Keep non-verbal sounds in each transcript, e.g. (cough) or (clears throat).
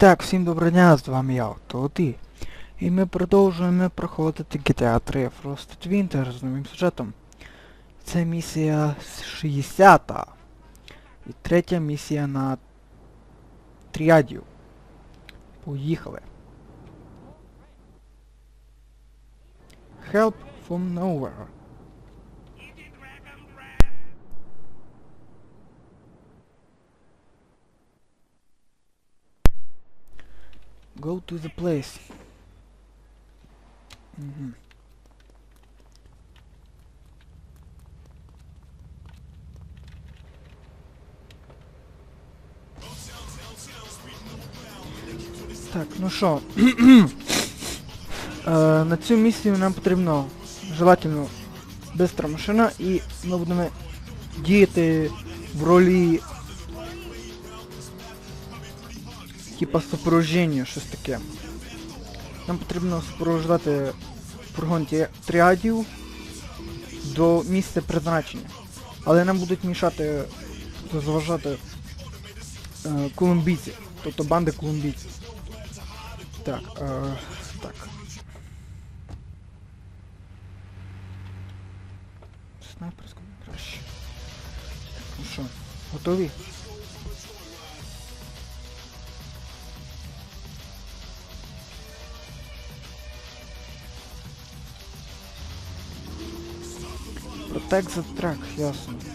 так, всім доброго дня, з вами я, Тоти. І ми продовжуємо проходити GTA 3 Frosted Winter з новим сюжетом. Це місія 60 І третя місія на Тріадію. Поїхали. Help from nowhere. Go to the place. Мгм. Так, ну що. (clears throat) е, на цю місію нам потрібно желательно бистра машина і ми будемо діяти в ролі типа супроводження, щось таке. Нам потрібно супроводжувати фургон тріадів до місця призначення. Але нам будуть мішати заважати е, колумбійці, тобто банди колумбійців. Так, е, так. Снайперську краще. Ну що, готові? Protect the track, ясно.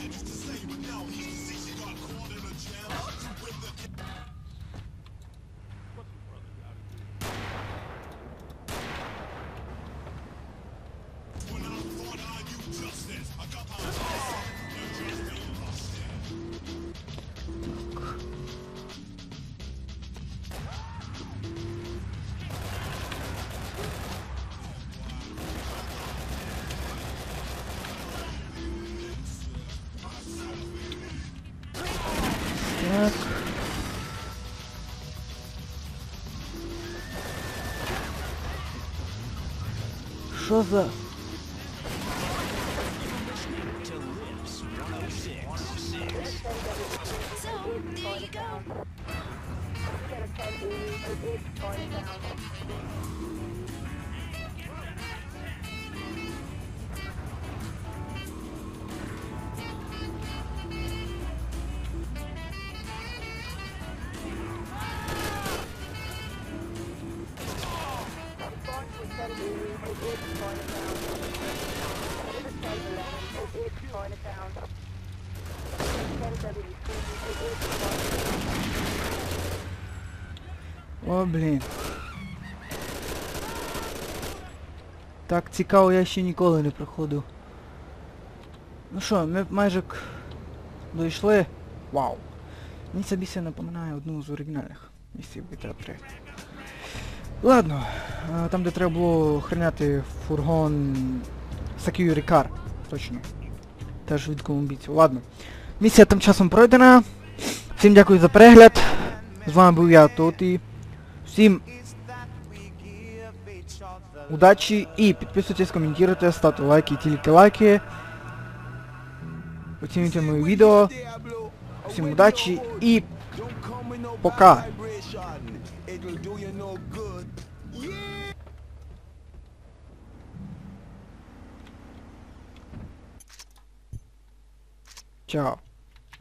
Так. Що за... О, блін. Так цікаво, я ще ніколи не проходив. Ну що, ми майже к... дійшли. Вау. Мені ця місія напоминає одну з оригінальних місій GTA 3. Ладно, там де треба було охороняти фургон Security Car. Точно. Теж від колумбійців. Ладно. Місія тим часом пройдена. Всім дякую за перегляд. З вами був я, Тоті. Всім удачі і підписуйтесь, коментуйте, ставте лайки, тільки лайки. Оцінюйте моє відео. Всім удачі і пока. Tchau.